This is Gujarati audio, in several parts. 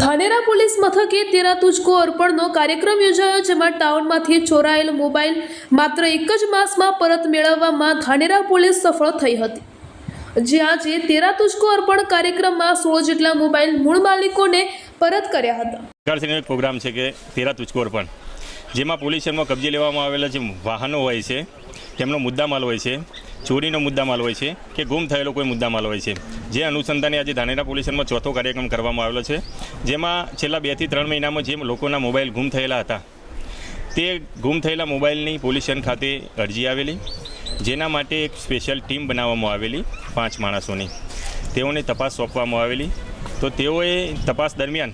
ધાનેરા પોલીસ મથકે તેરા તુજકો અર્પણનો કાર્યક્રમ યોજાયો, જેમાં ટાઉનમાંથી ચોરાયેલ મોબાઈલ માત્ર એક જ માસમાં પરત મેળવવામાં ધાનેરા પોલીસ સફળ થઈ હતી. જે આજે તેરા તુજકો અર્પણ કાર્યક્રમમાં સોળ જેટલા મોબાઈલ મૂળ માલિકોને પરત કર્યા હતા. પ્રોગ્રામ છે કે તેરા તુજકો અર્પણ, જેમાં પોલીસ કબજે લેવામાં આવેલા જે વાહનો હોય છે, તેમનો મુદ્દામાલ હોય છે ચોરીનો મુદ્દામાલ હોય છે કે ગુમ થયેલો કોઈ મુદ્દામાલ હોય છે. જે અનુસંધાને આજે ધાનેરા પોલીસમાં ચોથો કાર્યક્રમ કરવામાં આવેલો છે, જેમાં છેલ્લા બેથી ત્રણ મહિનામાં જે લોકોના મોબાઈલ ગુમ થયેલા હતા, તે ગુમ થયેલા મોબાઈલની પોલીસ ખાતે અરજી આવેલી, જેના માટે એક સ્પેશિયલ ટીમ બનાવવામાં આવેલી પાંચ માણસોની. તેઓને તપાસ સોંપવામાં આવેલી. તો તેઓએ તપાસ દરમિયાન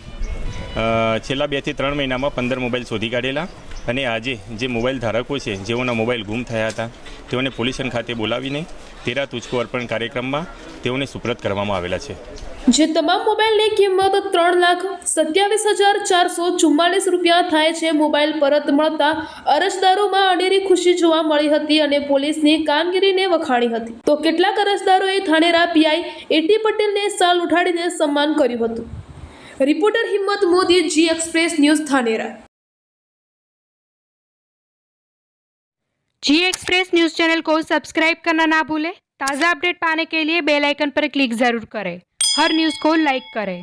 છેલ્લા બેથી ત્રણ મહિનામાં પંદર મોબાઈલ શોધી કાઢેલા અને આજે જે મોબાઈલ ધારકો છે, જેઓના મોબાઈલ ગુમ થયા હતા, તેઓને પોલ્યુશન ખાતે બોલાવીને તેરા તુચકો અર્પણ કાર્યક્રમમાં તેઓને સુપ્રત કરવામાં આવેલા છે. જે તમામ મોબાઈલની કિંમત ત્રણ લાખ સત્યાવીસ હજાર ચારસો ચુમ્માલીસ રૂપિયા થાય છે, મોબાઈલ પરત મળતા અરજદારોમાં અનેરી ખુશી જોવા મળી હતી અને પોલીસની કામગીરીને વખાણી હતી. તો કેટલાક અરજદારોએ થાણેરા પીઆઈ એટી પટેલને સાલ ઉઠાડીને સન્માન કર્યું હતું. reporter Himmat Modi G Express News Thanera G Express News channel को सब्सक्राइब करना ना भूलें ताज़ा अपडेट पाने के लिए बेल आइकन पर क्लिक जरूर करें हर न्यूज़ को लाइक करें